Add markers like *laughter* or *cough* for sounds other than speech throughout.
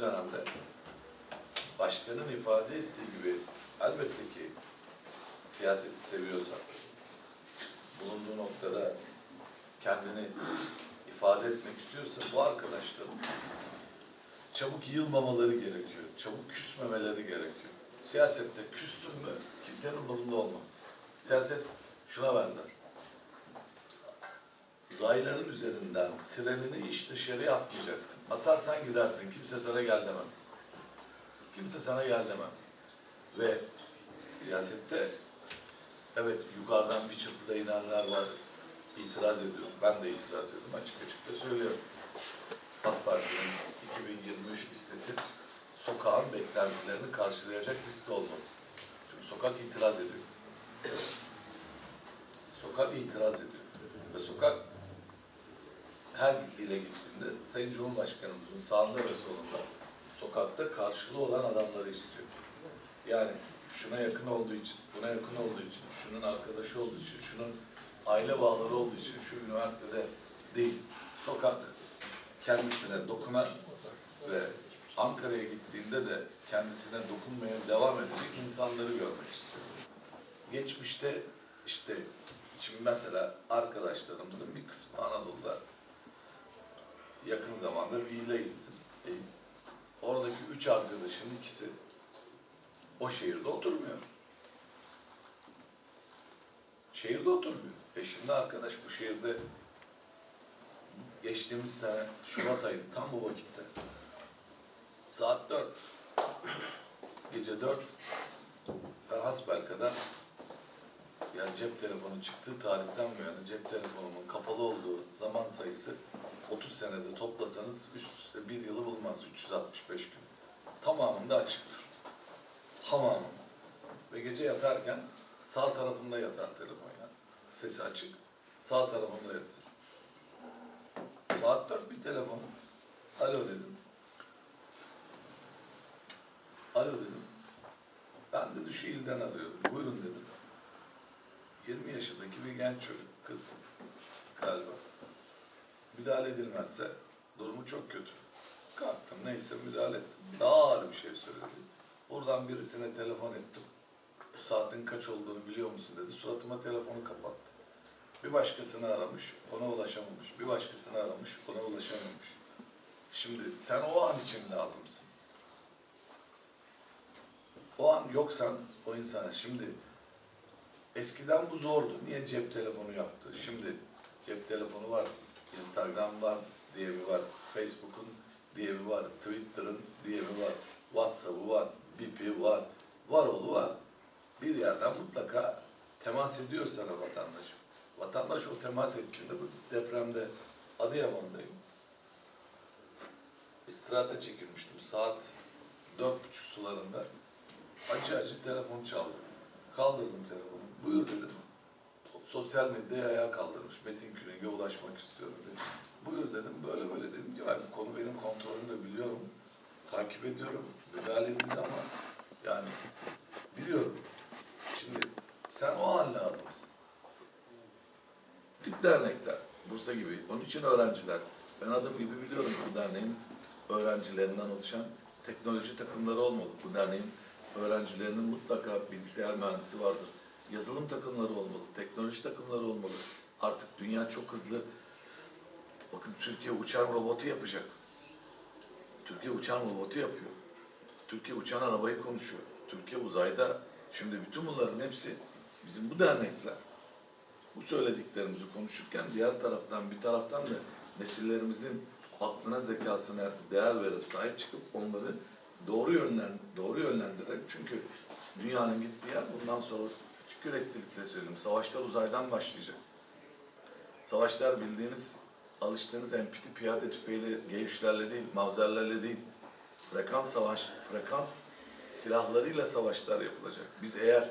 önümüzdeki dönemde başkanın ifade ettiği gibi elbette ki siyaseti seviyorsa, bulunduğu noktada kendini ifade etmek istiyorsa bu arkadaşların çabuk yılmamaları gerekiyor. Çabuk küsmemeleri gerekiyor. Siyasette küstün mü kimsenin umurunda olmaz. Siyaset şuna benzer. Rayların üzerinden trenini hiç dışarıya atmayacaksın. Atarsan gidersin. Kimse sana gel demez. Kimse sana gel demez. Ve siyasette evet yukarıdan bir çırpıda inenler var. İtiraz ediyorum. Ben de itiraz ediyorum. Açık açık da söylüyorum. AK Parti'nin 2023 listesi sokağın beklentilerini karşılayacak liste olmalı. Çünkü sokak itiraz ediyor. Sokak itiraz ediyor. Ve sokak her ile gittiğinde Sayın Cumhurbaşkanımızın sağında ve solunda sokakta karşılığı olan adamları istiyor. Yani şuna yakın olduğu için, buna yakın olduğu için, şunun arkadaşı olduğu için, şunun aile bağları olduğu için, şu üniversitede değil, sokak kendisine dokunan ve Ankara'ya gittiğinde de kendisine dokunmaya devam edecek insanları görmek istiyor. Geçmişte işte şimdi mesela arkadaşlarımızın bir kısmı zamanda Vi'yle gittim. E, oradaki üç arkadaşın ikisi o şehirde oturmuyor. Şehirde oturmuyor. E şimdi arkadaş bu şehirde geçtiğimiz sene Şubat ayı tam bu vakitte saat dört gece dört ben hasbelkader yani cep telefonu çıktığı tarihten bu yana cep telefonumun kapalı olduğu zaman sayısı 30 senede toplasanız üst üste bir yılı bulmaz 365 gün. Tamamında açıktır. Tamamında. Ve gece yatarken sağ tarafında yatar telefon yani. Sesi açık. Sağ tarafında yatar. Saat dört bir telefon. Alo dedim. Alo dedim. Ben dedi şu ilden arıyorum. Buyurun dedim. 20 yaşındaki bir genç çocuk, kız galiba. Müdahale edilmezse durumu çok kötü. Kalktım neyse müdahale ettim. Daha ağır bir şey söyledi. Oradan birisine telefon ettim. Bu saatin kaç olduğunu biliyor musun dedi. Suratıma telefonu kapattı. Bir başkasını aramış, ona ulaşamamış. Bir başkasını aramış, ona ulaşamamış. Şimdi sen o an için lazımsın. O an yoksan o insana şimdi eskiden bu zordu. Niye cep telefonu yaptı? Şimdi cep telefonu var, Instagram var, DM'i var, Facebook'un DM'i var, Twitter'ın DM'i var, WhatsApp'ı var, BIP'i var, var oğlu var. Bir yerden mutlaka temas ediyor sana vatandaş. Vatandaş o temas ettiğinde bu depremde Adıyaman'dayım. İstirahate çekilmiştim saat dört buçuk sularında. Acı acı telefon çaldı. Kaldırdım telefonu. Buyur dedim. Sosyal medyayı ayağa kaldırmış. Metin Külüng'e ulaşmak istiyorum dedi. Buyur dedim. Böyle böyle dedim ki ben konu benim kontrolümde biliyorum. Takip ediyorum. Müdahale edildi ama yani biliyorum. Şimdi sen o an lazımsın. Tip dernekler, Bursa gibi. Onun için öğrenciler. Ben adım gibi biliyorum bu derneğin öğrencilerinden oluşan teknoloji takımları olmalı. Bu derneğin öğrencilerinin mutlaka bilgisayar mühendisi vardır. Yazılım takımları olmalı, teknoloji takımları olmalı. Artık dünya çok hızlı. Bakın Türkiye uçan robotu yapacak. Türkiye uçan robotu yapıyor. Türkiye uçan arabayı konuşuyor. Türkiye uzayda. Şimdi bütün bunların hepsi bizim bu dernekler. Bu söylediklerimizi konuşurken diğer taraftan bir taraftan da nesillerimizin aklına zekasına değer verip sahip çıkıp onları doğru yönlen doğru yönlendirerek çünkü dünyanın gittiği yer bundan sonra açık yüreklilikle söyleyeyim savaşlar uzaydan başlayacak. Savaşlar bildiğiniz alıştığınız MP piyade tüfeğiyle, G3'lerle değil, mavzerlerle değil, frekans savaş, frekans silahlarıyla savaşlar yapılacak. Biz eğer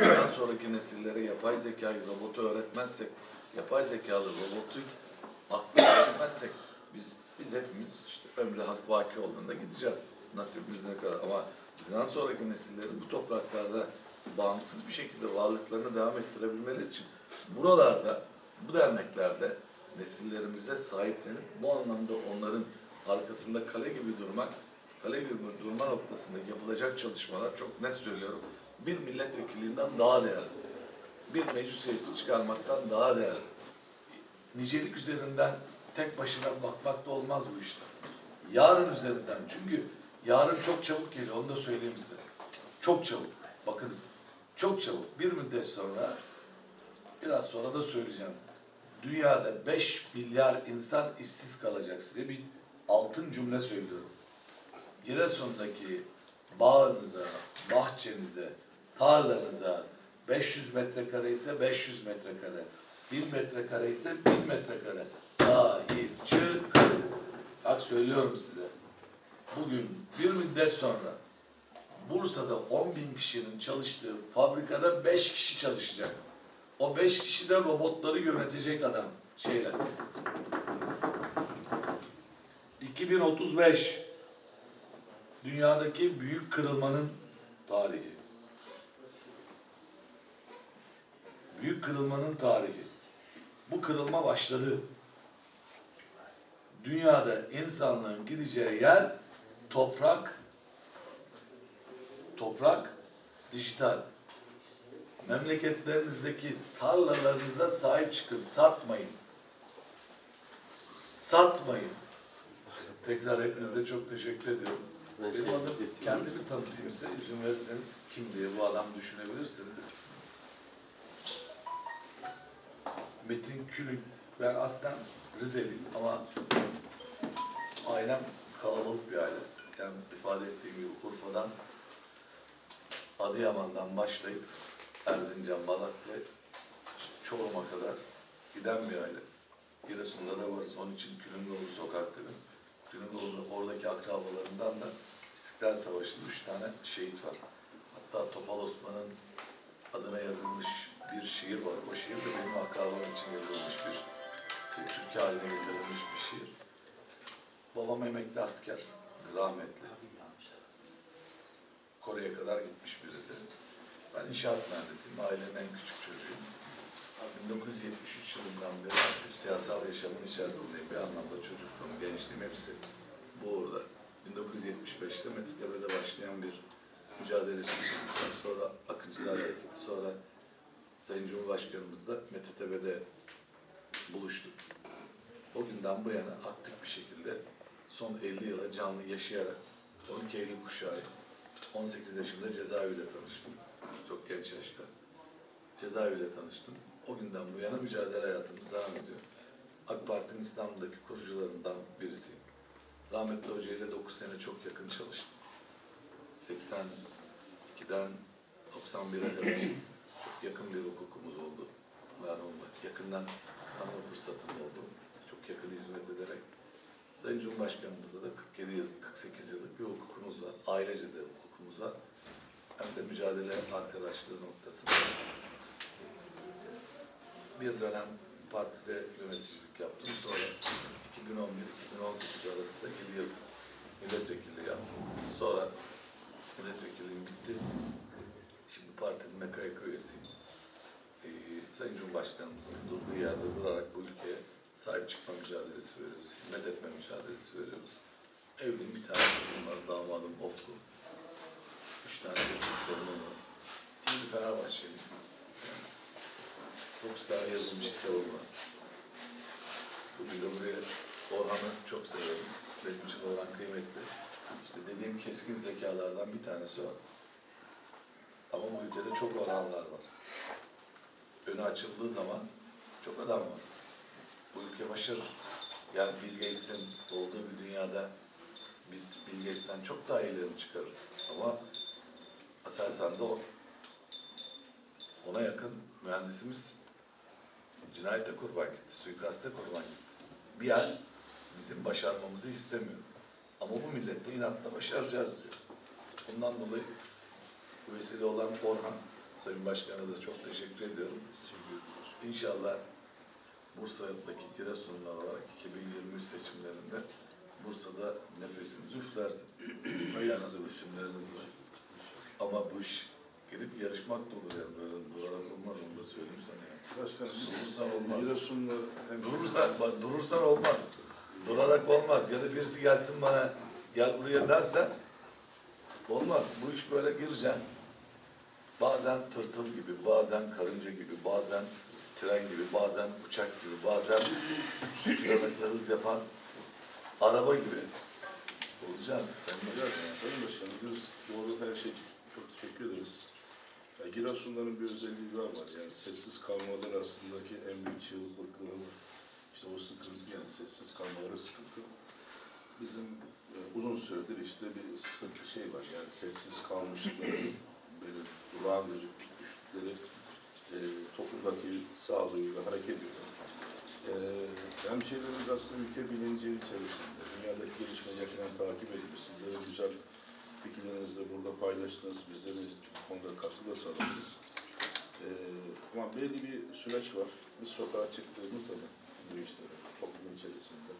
bundan *coughs* sonraki nesillere yapay zekayı, robotu öğretmezsek, yapay zekalı robotu aklı öğretmezsek biz biz hepimiz işte ömrü hak vaki olduğunda gideceğiz. Nasibimiz ne kadar ama bizden sonraki nesillerin bu topraklarda bağımsız bir şekilde varlıklarını devam ettirebilmeleri için buralarda, bu derneklerde nesillerimize sahiplenip bu anlamda onların arkasında kale gibi durmak Kalegümrük durma noktasında yapılacak çalışmalar çok net söylüyorum. Bir milletvekilliğinden daha değerli. Bir meclis üyesi çıkarmaktan daha değerli. Nicelik üzerinden tek başına bakmak da olmaz bu işte. Yarın üzerinden çünkü yarın çok çabuk geliyor onu da söyleyeyim size. Çok çabuk. Bakınız çok çabuk. Bir müddet sonra biraz sonra da söyleyeceğim. Dünyada 5 milyar insan işsiz kalacak size bir altın cümle söylüyorum. Giresun'daki bağınıza, bahçenize, tarlanıza 500 metrekare ise 500 metrekare, 1000 metrekare ise 1000 metrekare sahip çıkın. Bak söylüyorum size. Bugün bir müddet sonra Bursa'da 10 bin kişinin çalıştığı fabrikada 5 kişi çalışacak. O 5 kişi de robotları yönetecek adam şeyler. 2035 dünyadaki büyük kırılmanın tarihi. Büyük kırılmanın tarihi. Bu kırılma başladı. Dünyada insanlığın gideceği yer toprak, toprak, dijital. Memleketlerinizdeki tarlalarınıza sahip çıkın, satmayın. Satmayın. Tekrar hepinize çok teşekkür ediyorum. Benim adım kendimi tanıtayım size izin verirseniz kim diye bu adam düşünebilirsiniz. Metin Külün. Ben aslen Rizeliyim ama ailem kalabalık bir aile. Yani ifade ettiğim gibi Urfa'dan Adıyaman'dan başlayıp Erzincan, Malatya, Çorum'a kadar giden bir aile. Giresun'da da varız. Onun için Külüngoğlu sokak dedim. Külüngoğlu oradaki akrabalarından da İstiklal Savaşı'nda üç tane şehit var. Hatta Topal Osman'ın adına yazılmış bir şiir var. O şiir de benim akrabam için yazılmış bir, bir Türkiye haline getirilmiş bir şiir. Babam emekli asker, rahmetli. Kore'ye kadar gitmiş birisi. Ben inşaat mühendisiyim, ailenin en küçük çocuğuyum. 1973 yılından beri aktif siyasal yaşamın içerisindeyim. Bir anlamda çocukluğum, gençliğim hepsi bu orada. 1975'te Metitepe'de başlayan bir mücadele sonra Akıncılar Hareketi, sonra Sayın Cumhurbaşkanımızla Metitepe'de buluştuk. O günden bu yana aktif bir şekilde son 50 yıla canlı yaşayarak 12 Eylül kuşağı 18 yaşında cezaeviyle tanıştım. Çok genç yaşta. Cezaeviyle tanıştım. O günden bu yana mücadele hayatımız devam ediyor. AK Parti'nin İstanbul'daki kurucularından birisiyim. Rahmetli Hoca ile 9 sene çok yakın çalıştım. 82'den 91'e kadar çok yakın bir hukukumuz oldu. Olmak, yakından tanıma fırsatım oldu. Çok yakın hizmet ederek. Sayın Cumhurbaşkanımızla da 47 yıl, 48 yıllık bir hukukumuz var. Ailece de var. Hem de mücadele arkadaşlığı noktasında bir dönem partide yöneticilik yaptım. Sonra 2011-2018 arasında 7 yıl milletvekilliği yaptım. Sonra milletvekilliğim bitti. Şimdi partinin MKYK üyesiyim. Ee, Sayın Cumhurbaşkanımızın durduğu yerde durarak bu ülkeye sahip çıkma mücadelesi veriyoruz. Hizmet etme mücadelesi veriyoruz. Evliyim bir tane kızım var, damadım Oflu. Tane kız torunum var. Fenerbahçeliyim. Yani, Dokuz tane yazılmış kitabım var. De buraya Orhan'ı çok severim. Benim için Orhan kıymetli. İşte dediğim keskin zekalardan bir tanesi o. Ama bu ülkede çok Orhanlar var. Önü açıldığı zaman çok adam var. Bu ülke başarır. Yani Bill Gates'in olduğu bir dünyada biz Bill çok daha iyilerini çıkarırız. Ama asasen de o. Ona yakın mühendisimiz cinayete kurban gitti, suikaste kurban gitti. Bir yer bizim başarmamızı istemiyor. Ama bu millette inatla başaracağız diyor. Bundan dolayı bu vesile olan Orhan, Sayın Başkan'a da çok teşekkür ediyorum. İnşallah Bursa'daki Giresunlu olarak 2023 seçimlerinde Bursa'da nefesinizi üflersiniz. *clears throat* Hayırlısı isimlerinizle. Ama bu iş gelip yarışmak da olur yani böyle durarak olmaz onu da söyleyeyim sana yani. Başkanım Durursan olmaz. Giresunlu Durursan, bak durursan olmaz. Durarak olmaz. Ya da birisi gelsin bana gel buraya dersen olmaz. Bu iş böyle gireceksin. Bazen tırtıl gibi, bazen karınca gibi, bazen tren gibi, bazen uçak gibi, bazen 300 kilometre hız yapan araba gibi olacaksın. Sen ne diyorsun? Sayın Başkanım, biz doğru her şey teşekkür ederiz. Ya, Giresunların bir özelliği daha var. Yani sessiz kalmalar aslındaki en büyük çığlıklıkları işte o sıkıntı yani sessiz kalmaları sıkıntı. Bizim e, uzun süredir işte bir sıkıntı şey var yani sessiz kalmışlıkları, böyle durağan gözük düştükleri e, toplumdaki sağduyuyla hareket ediyor. E, hemşehrilerimiz aslında ülke bilinci içerisinde, dünyadaki gelişmeleri yakından takip ediyor. Sizlere güzel fikirlerinizi burada paylaştınız, bize de bu konuda katkı da sağladınız. E, ama belli bir süreç var. Biz sokağa çıktığımız zaman bu işlere, toplum içerisinde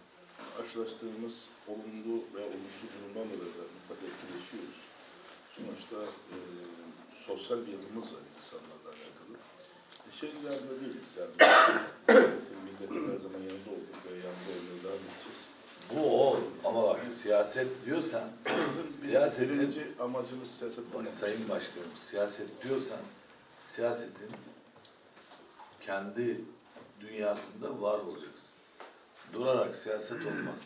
karşılaştığımız olumlu ve olumsuz durumlarla da mutlaka etkileşiyoruz. Sonuçta e, sosyal bir yapımız var insanlarla alakalı. E, şey yargıda değiliz yani. *clears throat* Milletin, milletin her zaman yanında olduk ve yanında olmaya devam edeceğiz. Bu o ama bak siyaset diyorsan *clears throat* Siyasetin- birinci amacımız siyaset Bak. Sayın Başkanım, siyaset diyorsan siyasetin kendi dünyasında var olacaksın. Durarak siyaset *clears throat* olmaz.